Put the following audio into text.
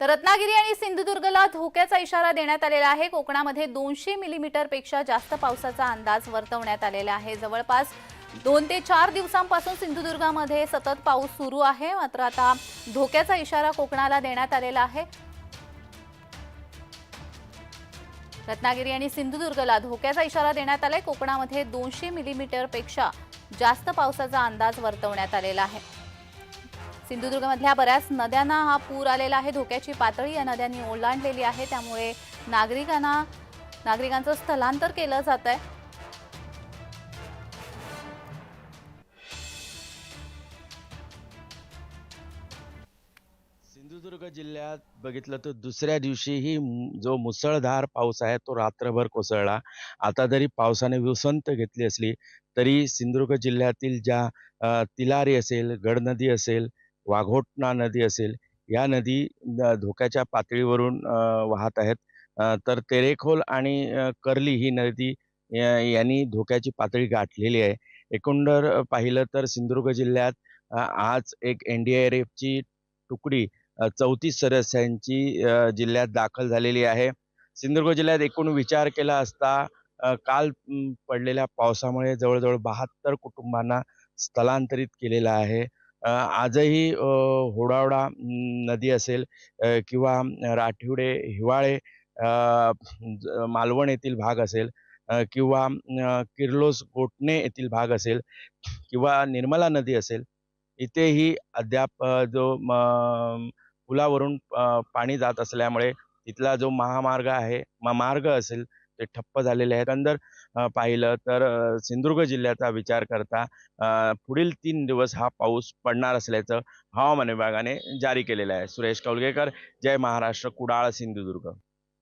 तर रत्नागिरी आणि सिंधुदुर्गला धोक्याचा इशारा देण्यात आलेला आहे. कोकणामध्ये दोनशे मिलीमीटरपेक्षा जास्त पावसाचा अंदाज वर्तवण्यात आलेला आहे. जवळपास दोन ते चार दिवसांपासून सिंधुदुर्गामध्ये सतत पाऊस सुरू आहे. मात्र आता धोक्याचा इशारा कोकणाला देण्यात आलेला आहे. रत्नागिरी आणि सिंधुदुर्गला धोक्याचा इशारा देण्यात आलाय. कोकणामध्ये दोनशे मिलीमीटरपेक्षा जास्त पावसाचा अंदाज वर्तवण्यात आलेला आहे. सिंधुदुर्गमधल्या बऱ्याच नद्यांना हा पूर आलेला आहे. धोक्याची पातळी या नद्यांनी ओलांडलेली आहे. त्यामुळे नागरिकांना नागरिकांचं स्थलांतर केलं जात आहे. सिंधुदुर्ग जिल्ह्यात बघितलं तर दुसऱ्या दिवशीही जो मुसळधार पाऊस आहे तो रात्रभर कोसळला. आता जरी पावसाने विसंत घेतली असली तरी सिंधुदुर्ग जिल्ह्यातील ज्या तिलारी असेल गडनदी असेल वाघोटणा नदी असेल या नदी धोक्याच्या पातळीवरून वाहत आहेत. तर तेरेखोल आणि कर्ली ही नदी यांनी धोक्याची पातळी गाठलेली आहे. एकंदर पाहिलं तर सिंधुदुर्ग जिल्ह्यात आज एक एन डी आर एफची तुकडी चौतीस सदस्यांची जिल्ह्यात दाखल झालेली आहे. सिंधुदुर्ग जिल्ह्यात एकूण विचार केला असता काल पडलेल्या पावसामुळे जवळजवळ बहात्तर कुटुंबांना स्थलांतरित केलेलं आहे. आजही होडावडा नदी असेल किंवा राठिवडे हिवाळे ज- मालवण येथील भाग असेल किंवा किर्लोस गोटणे येथील भाग असेल किंवा निर्मला नदी असेल इथेही अद्याप जो पुलावरून पाणी जात असल्यामुळे तिथला जो महामार्ग आहे मार्ग असेल ते ठप्प झालेले आहेत. अंदर पाहिलं तर सिंधुदुर्ग जिल्ह्याचा विचार करता पुढील तीन दिवस हा पाऊस पडणार असल्याचं हवामान विभागाने जारी केलेलं आहे. सुरेश कौलगेकर जय महाराष्ट्र कुडाळ सिंधुदुर्ग.